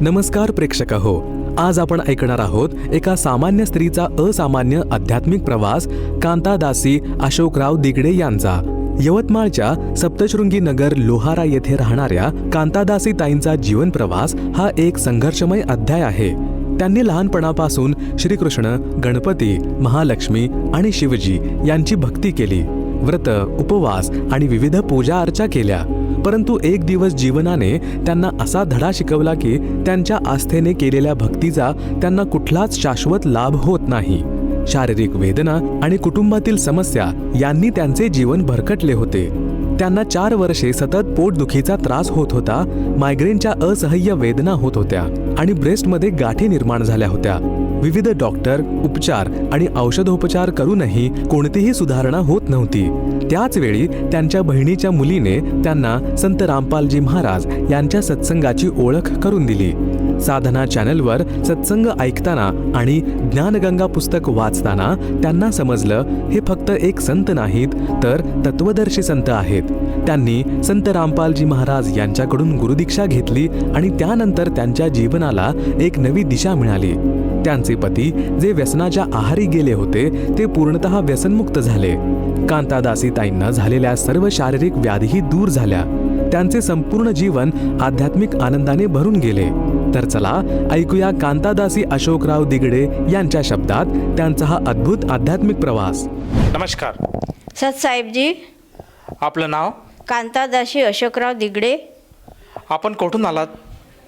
नमस्कार प्रेक्षक हो आज आपण ऐकणार आहोत एका सामान्य स्त्रीचा असामान्य आध्यात्मिक प्रवास कांतादासी अशोकराव दिगडे यांचा. यवतमाळच्या सप्तशृंगी नगर लोहारा येथे राहणाऱ्या कांतादासी ताईंचा जीवन प्रवास हा एक संघर्षमय अध्याय आहे. त्यांनी लहानपणापासून श्रीकृष्ण गणपती महालक्ष्मी आणि शिवजी यांची भक्ती केली. व्रत उपवास आणि विविध पूजा अर्चा केल्या. परंतु एक दिवस जीवनाने त्यांना असा धडा शिकवला की त्यांच्या आस्थेने केलेल्या भक्तीचा त्यांना कुठलाच शाश्वत लाभ होत नाही. शारीरिक वेदना आणि कुटुंबातील समस्या यांनी त्यांचे जीवन भरकटले होते. त्यांना चार वर्षे सतत पोटदुखीचा त्रास होत होता मायग्रेनच्या असह्य वेदना होत होत्या आणि ब्रेस्टमध्ये गाठी निर्माण झाल्या होत्या. विविध डॉक्टर उपचार आणि औषधोपचार करूनही कोणतीही सुधारणा होत नव्हती. त्याच वेळी त्यांच्या बहिणीच्या मुलीने त्यांना संत रामपालजी महाराज यांच्या सत्संगाची ओळख करून दिली. साधना चॅनलवर सत्संग ऐकताना आणि ज्ञानगंगा पुस्तक वाचताना त्यांना समजलं हे फक्त एक संत नाहीत तर तत्वदर्शी संत आहेत. त्यांनी संत रामपालजी महाराज यांच्याकडून गुरुदीक्षा घेतली आणि त्यानंतर त्यांच्या जीवनाला एक नवी दिशा मिळाली. त्यांचे पती जे व्यसनाच्या आहारी गेले होते ते पूर्णतः व्यसनमुक्त झाले. कांतादासी ताईंना झालेल्या सर्व शारीरिक व्याधीही दूर झाल्या. त्यांचे संपूर्ण जीवन आध्यात्मिक आनंदाने भरून गेले. तर चला ऐकूया कांतादासी अशोकराव दिगडे यांच्या शब्दात त्यांचा हा अद्भुत आध्यात्मिक प्रवास. नमस्कार. सतसाहेबजी आपलं नाव? कांतादाशी अशोकराव दिगडे. आपण कुठून आलात?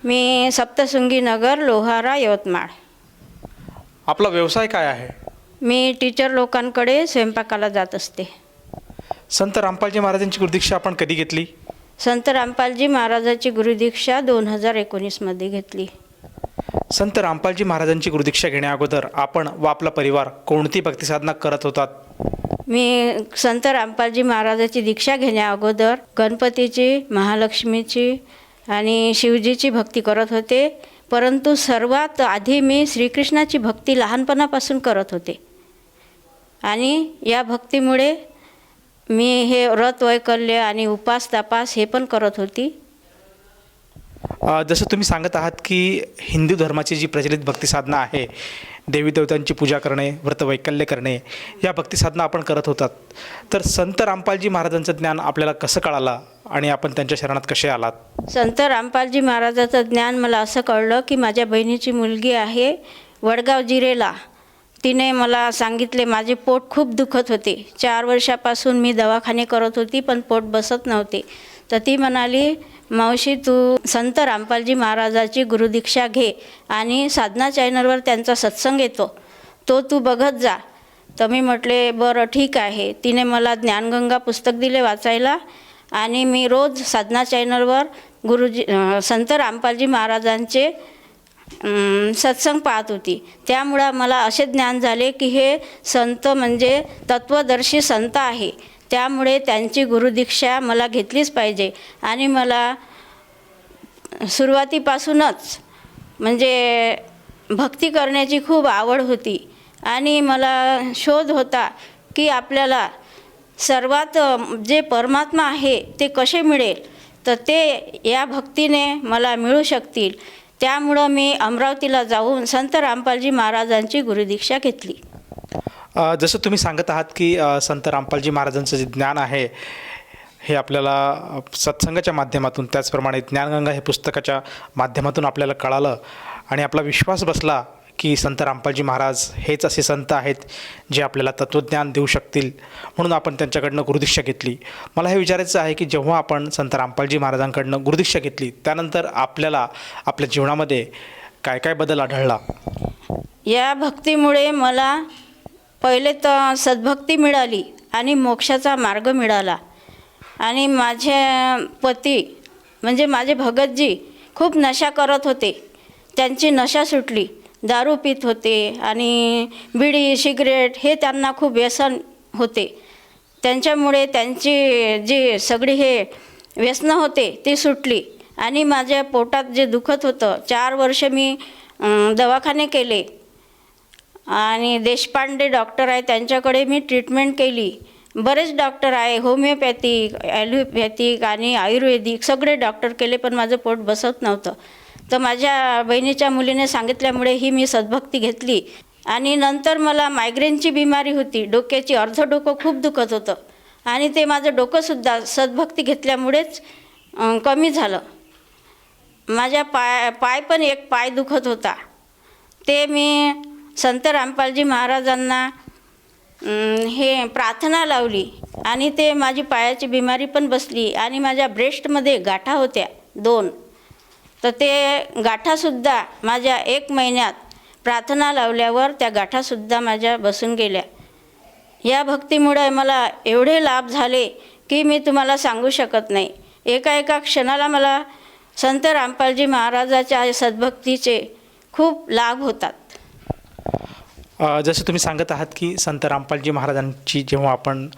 मी सप्तशृंगी नगर लोहारा यवतमाळ. आपला व्यवसाय काय आहे? मी टीचर लोकांकडे स्वयंपाकाला जात असते. संत रामपालजी महाराजांची गुरुदीक्षा आपण कधी घेतली? संत रामपालजी महाराजाची गुरुदीक्षा दोन हजार एकोणीसमध्ये घेतली. संत रामपालजी महाराजांची गुरुदीक्षा घेण्या अगोदर आपण व आपला परिवार कोणती भक्तिसाधना करत होतात? मी संत रामपालजी महाराजाची दीक्षा घेण्या अगोदर गणपतीची महालक्ष्मीची आणि शिवजीची भक्ती करत होते. परंतु सर्वात आधी मी श्रीकृष्णाची भक्ती लहानपणापासून करत होते. आणि या भक्तीमुळे मी हे व्रत वैकल्य आणि उपास तपास हे पण करत होती. जसं तुम्ही सांगत आहात की हिंदू धर्माची जी प्रचलित भक्तिसाधना आहे देवी देवतांची पूजा करणे व्रतवैकल्य करणे या भक्तिसाधना आपण करत होतात. तर संत रामपालजी महाराजांचं ज्ञान आपल्याला कसं कळालं आणि आपण त्यांच्या शरणात कसे आलात? संत रामपालजी महाराजाचं ज्ञान मला असं कळलं की माझ्या बहिणीची मुलगी आहे वडगाव जिरेला. तिने मला सांगितले माझे पोट खूप दुखत होते. चार वर्षापासून मी दवाखाने करत होती पण पोट बसत नव्हते. तर ती म्हणाली मावशी तू संत रामपालजी महाराजाची गुरुदीक्षा घे आणि साधना चॅनलवर त्यांचा सत्संग येतो. तो तू बघत जा. तर मी म्हटले बरं ठीक आहे. तिने मला ज्ञानगंगा पुस्तक दिले वाचायला आणि मी रोज साधना चॅनलवर गुरुजी संत रामपालजी महाराजांचे सत्संग पाहत होती. त्यामुळं मला असे ज्ञान झाले की हे संत म्हणजे तत्वदर्शी संत आहे. त्यामुळे त्यांची गुरुदीक्षा मला घेतलीच पाहिजे. आणि मला सुरुवातीपासूनच म्हणजे भक्ती करण्याची खूप आवड होती. आणि मला शोध होता की आपल्याला सर्वात जे परमात्मा आहे ते कसे मिळेल तर ते या भक्तीने मला मिळू शकतील. त्यामुळं मी अमरावतीला जाऊन संत रामपालजी महाराजांची गुरुदीक्षा घेतली. जसं तुम्ही सांगत आहात की संत रामपालजी महाराजांचं जे ज्ञान आहे हे आपल्याला सत्संगाच्या माध्यमातून त्याचप्रमाणे ज्ञानगंगा हे पुस्तकाच्या माध्यमातून आपल्याला कळालं आणि आपला विश्वास बसला. की संत रामपालजी महाराज हेच असे संत आहेत जे आपल्याला तत्त्वज्ञान देऊ शकतील म्हणून आपण त्यांच्याकडनं गुरुदीक्षा घेतली. मला हे विचारायचं आहे की जेव्हा आपण संत रामपालजी महाराजांकडनं गुरुदीक्षा घेतली त्यानंतर आपल्याला आपल्या जीवनामध्ये काय काय बदल आढळला? या भक्तीमुळे मला पहिले तर सद्भक्ती मिळाली आणि मोक्षाचा मार्ग मिळाला. आणि माझे पती म्हणजे माझे भगतजी खूप नशा करत होते. त्यांची नशा सुटली. दारू पित होते आणि बिडी सिगरेट हे त्यांना खूप व्यसन होते. त्यांच्यामुळे त्यांची जी सगळी हे व्यसनं होते ती सुटली. आणि माझ्या पोटात जे दुखत होतं चार वर्ष मी दवाखाने केले. आणि देशपांडे डॉक्टर आहे त्यांच्याकडे मी ट्रीटमेंट केली. बरेच डॉक्टर आहे होमिओपॅथिक ॲलोपॅथिक आणि आयुर्वेदिक सगळे डॉक्टर केले पण माझं पोट बसत नव्हतं. तर माझ्या बहिणीच्या मुलीने सांगितल्यामुळे ही मी सद्भक्ती घेतली. आणि नंतर मला मायग्रेनची बिमारी होती. डोक्याची अर्ध डोकं खूप दुखत होतं. आणि ते माझं डोकंसुद्धा सद्भक्ती घेतल्यामुळेच कमी झालं. माझ्या पाय पाय पण एक पाय दुखत होता. ते मी संत रामपालजी महाराजांना हे प्रार्थना लावली. आणि ते माझी पायाची बिमारी पण बसली. आणि माझ्या ब्रेस्टमध्ये गाठा होत्या दोन. तर ते गाठासुद्धा माझ्या एक महिन्यात प्रार्थना लावल्यावर त्या गाठासुद्धा माझ्या बसून गेल्या. या भक्तीमुळे मला एवढे लाभ झाले की मी तुम्हाला सांगू शकत नाही. एका एका क्षणाला मला संत रामपालजी महाराजाच्या सद्भक्तीचे खूप लाभ होतात. जसं तुम्ही सांगत आहात की संत रामपालजी महाराजांची जेव्हा आपण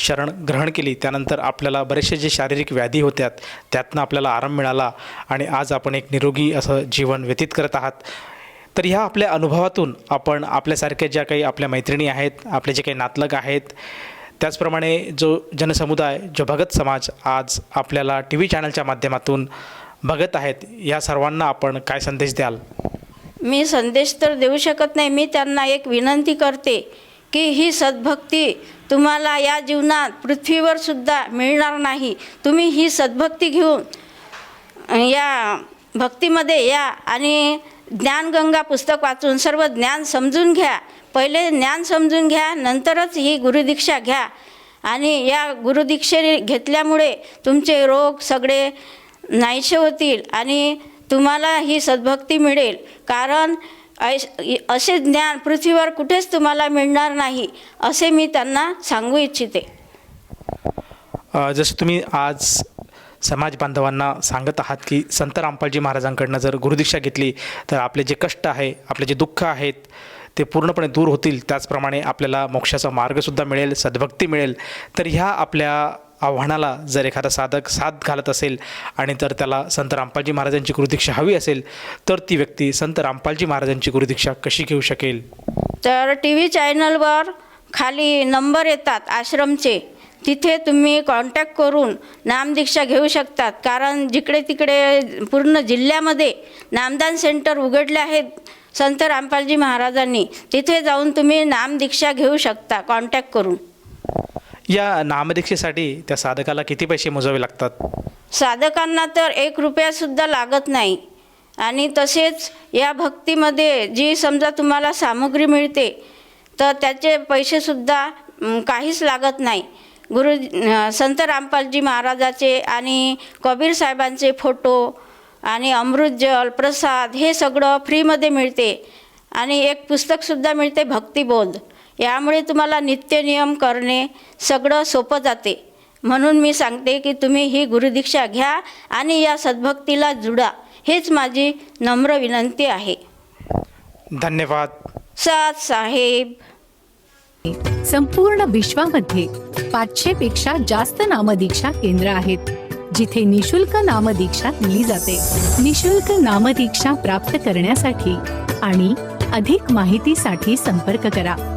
शरण ग्रहण केली. त्यानंतर आपल्याला बरेचसे जे शारीरिक व्याधी होत्यात त्यातनं आपल्याला आराम मिळाला आणि आज आपण एक निरोगी असं जीवन व्यतीत करत आहात. तर ह्या आपल्या अनुभवातून आपण आपल्यासारख्या ज्या काही आपल्या मैत्रिणी आहेत आपले जे काही नातलग आहेत त्याचप्रमाणे जो जनसमुदाय जो भगत समाज आज आपल्याला टी व्ही चॅनलच्या माध्यमातून बघत आहेत या सर्वांना आपण काय संदेश द्याल? मी संदेश तर देऊ शकत नाही. मी त्यांना एक विनंती करते की ही सद्भक्ती तुम्हाला या जीवनात पृथ्वीवर सुद्धा मिळणार नाही. तुम्ही ही सद्भक्ती घेऊन या भक्तीमध्ये या आणि ज्ञानगंगा पुस्तक वाचून सर्व ज्ञान समजून घ्या. पहिले ज्ञान समजून घ्या नंतरच ही गुरुदीक्षा घ्या. आणि या गुरुदीक्षे घेतल्यामुळे तुमचे रोग सगळे नाहीसे होतील आणि तुम्हाला ही सद्भक्ती मिळेल. कारण असे ज्ञान पृथ्वीवर कुठेच तुम्हाला मिळणार नाही असे मी त्यांना सांगू इच्छिते. जसं तुम्ही आज समाज बांधवांना सांगत आहात की संत रामपालजी महाराजांकडनं जर गुरुदीक्षा घेतली तर आपले जे कष्ट आहे आपले जे दुःख आहेत ते पूर्णपणे दूर होतील. त्याचप्रमाणे आपल्याला मोक्षाचा मार्गसुद्धा मिळेल सद्भक्ती मिळेल. तर ह्या आपल्या आव्हानाला जर एखादा साधक साथ घालत असेल आणि तर त्याला संत रामपालजी महाराजांची गुरुदीक्षा हवी असेल तर ती व्यक्ती संत रामपालजी महाराजांची गुरुदीक्षा कशी घेऊ शकेल? तर टी व्ही चॅनलवर खाली नंबर येतात आश्रमचे. तिथे तुम्ही कॉन्टॅक्ट करून नामदीक्षा घेऊ शकतात. कारण जिकडे तिकडे पूर्ण जिल्ह्यामध्ये नामदान सेंटर उघडले आहेत संत रामपालजी महाराजांनी तिथे जाऊन तुम्ही नामदीक्षा घेऊ शकता कॉन्टॅक्ट करून. या नामदीक्षेसाठी त्या साधकाला किती पैसे मोजावे लागतात? साधकांना तर एक रुपयासुद्धा लागत नाही. आणि तसेच या भक्तीमध्ये जी समजा तुम्हाला सामग्री मिळते तर त्याचे पैसेसुद्धा काहीच लागत नाही. गुरु संत रामपालजी महाराजाचे आणि कबीर साहेबांचे फोटो आणि अमृत जल प्रसाद हे सगळं फ्रीमध्ये मिळते. आणि एक पुस्तकसुद्धा मिळते भक्तिबोध. यामुळे तुम्हाला नित्यनियम करणे सगळं सोपं जाते. म्हणून मी सांगते की तुम्ही ही गुरुदीक्षा घ्या आणि या सद्भक्तीला जुडा. हेच माझी नम्र विनंती आहे. धन्यवाद. सात साहेब. संपूर्ण विश्वामध्ये पाचशे पेक्षा जास्त नामदीक्षा केंद्र आहेत जिथे निशुल्क नामदीक्षा दिली जाते. निशुल्क नामदीक्षा प्राप्त करण्यासाठी आणि अधिक माहितीसाठी संपर्क करा.